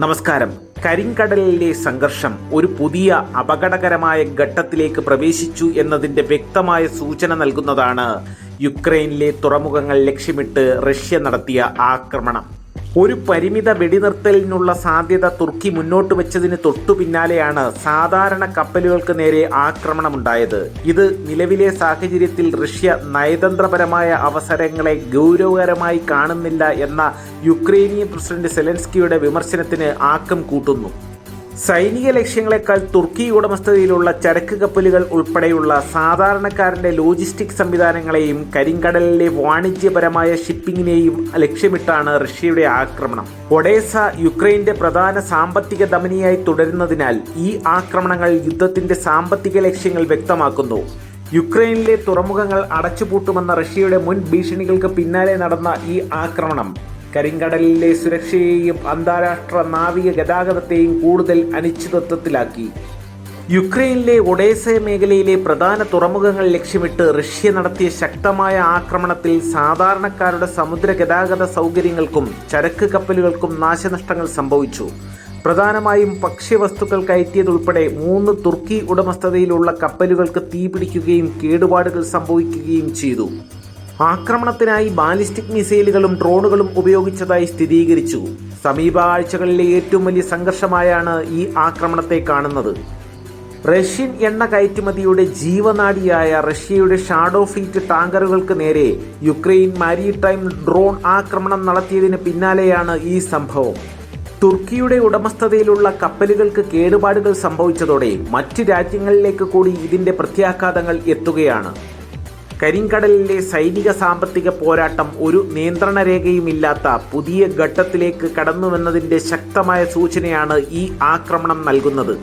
നമസ്കാരം. കരിങ്കടലിലെ സംഘർഷം ഒരു പുതിയ അപകടകരമായ ഘട്ടത്തിലേക്ക് പ്രവേശിച്ചു എന്നതിന്റെ വ്യക്തമായ സൂചന നൽകുന്നതാണ് യുക്രൈനിലെ തുറമുഖങ്ങൾ ലക്ഷ്യമിട്ട് റഷ്യ നടത്തിയ ആക്രമണം. ഒരു പരിമിത വെടിനിർത്തലിനുള്ള സാധ്യത തുർക്കി മുന്നോട്ട് വെച്ചതിന് തൊട്ടു പിന്നാലെയാണ് സാധാരണ കപ്പലുകൾക്ക് നേരെ ആക്രമണമുണ്ടായത്. ഇത് നിലവിലെ സാഹചര്യത്തിൽ റഷ്യ നയതന്ത്രപരമായ അവസരങ്ങളെ ഗൗരവകരമായി കാണുന്നില്ല എന്ന യുക്രൈനിയൻ പ്രസിഡന്റ് സെലൻസ്കിയുടെ വിമർശനത്തിന് ആക്കം കൂട്ടുന്നു. സൈനിക ലക്ഷ്യങ്ങളെക്കാൾ തുർക്കി ഉടമസ്ഥതയിലുള്ള ചരക്ക് കപ്പലുകൾ ഉൾപ്പെടെയുള്ള സാധാരണക്കാരന്റെ ലോജിസ്റ്റിക് സംവിധാനങ്ങളെയും കരിങ്കടലിലെ വാണിജ്യപരമായ ഷിപ്പിങ്ങിനെയും ലക്ഷ്യമിട്ടാണ് റഷ്യയുടെ ആക്രമണം. ഒഡേസ യുക്രൈന്റെ പ്രധാന സാമ്പത്തിക ധമനിയായി തുടരുന്നതിനാൽ ഈ ആക്രമണങ്ങൾ യുദ്ധത്തിന്റെ സാമ്പത്തിക ലക്ഷ്യങ്ങൾ വ്യക്തമാക്കുന്നു. യുക്രൈനിലെ തുറമുഖങ്ങൾ അടച്ചുപൂട്ടുമെന്ന റഷ്യയുടെ മുൻ ഭീഷണികൾക്ക് പിന്നാലെ നടന്ന ഈ ആക്രമണം കരിങ്കടലിലെ സുരക്ഷയെയും അന്താരാഷ്ട്ര നാവിക ഗതാഗതത്തെയും കൂടുതൽ അനിശ്ചിതത്വത്തിലാക്കി. യുക്രൈനിലെ ഒഡേസ മേഖലയിലെ പ്രധാന തുറമുഖങ്ങൾ ലക്ഷ്യമിട്ട് റഷ്യ നടത്തിയ ശക്തമായ ആക്രമണത്തിൽ സാധാരണക്കാരുടെ സമുദ്ര ഗതാഗത സൗകര്യങ്ങൾക്കും ചരക്ക് കപ്പലുകൾക്കും നാശനഷ്ടങ്ങൾ സംഭവിച്ചു. പ്രധാനമായും ഭക്ഷ്യവസ്തുക്കൾ കയറ്റിയതുൾപ്പെടെ മൂന്ന് തുർക്കി ഉടമസ്ഥതയിലുള്ള കപ്പലുകൾക്ക് തീപിടിക്കുകയും കേടുപാടുകൾ സംഭവിക്കുകയും ചെയ്തു. ആക്രമണത്തിനായി ബാലിസ്റ്റിക് മിസൈലുകളും ഡ്രോണുകളും ഉപയോഗിച്ചതായി സ്ഥിരീകരിച്ചു. സമീപ ആഴ്ചകളിലെ ഏറ്റവും വലിയ സംഘർഷമായാണ് ഈ ആക്രമണത്തെ കാണുന്നത്. റഷ്യൻ എണ്ണ കയറ്റുമതിയുടെ ജീവനാടിയായ റഷ്യയുടെ ഷാഡോ ഫീറ്റ് ടാങ്കറുകൾക്ക് നേരെ യുക്രൈൻ മാരിടൈം ഡ്രോൺ ആക്രമണം നടത്തിയതിന് പിന്നാലെയാണ് ഈ സംഭവം. തുർക്കിയുടെ ഉടമസ്ഥതയിലുള്ള കപ്പലുകൾക്ക് കേടുപാടുകൾ സംഭവിച്ചതോടെ മറ്റ് രാജ്യങ്ങളിലേക്ക് കൂടി ഇതിന്റെ പ്രത്യാഘാതങ്ങൾ എത്തുകയാണ്. കരിങ്കടലിലെ സൈനിക സാമ്പത്തിക പോരാട്ടം ഒരു നിയന്ത്രണരേഖയുമില്ലാത്ത പുതിയ ഘട്ടത്തിലേക്ക് കടന്നുവെന്നതിന്റെ ശക്തമായ സൂചനയാണ് ഈ ആക്രമണം നൽകുന്നത്.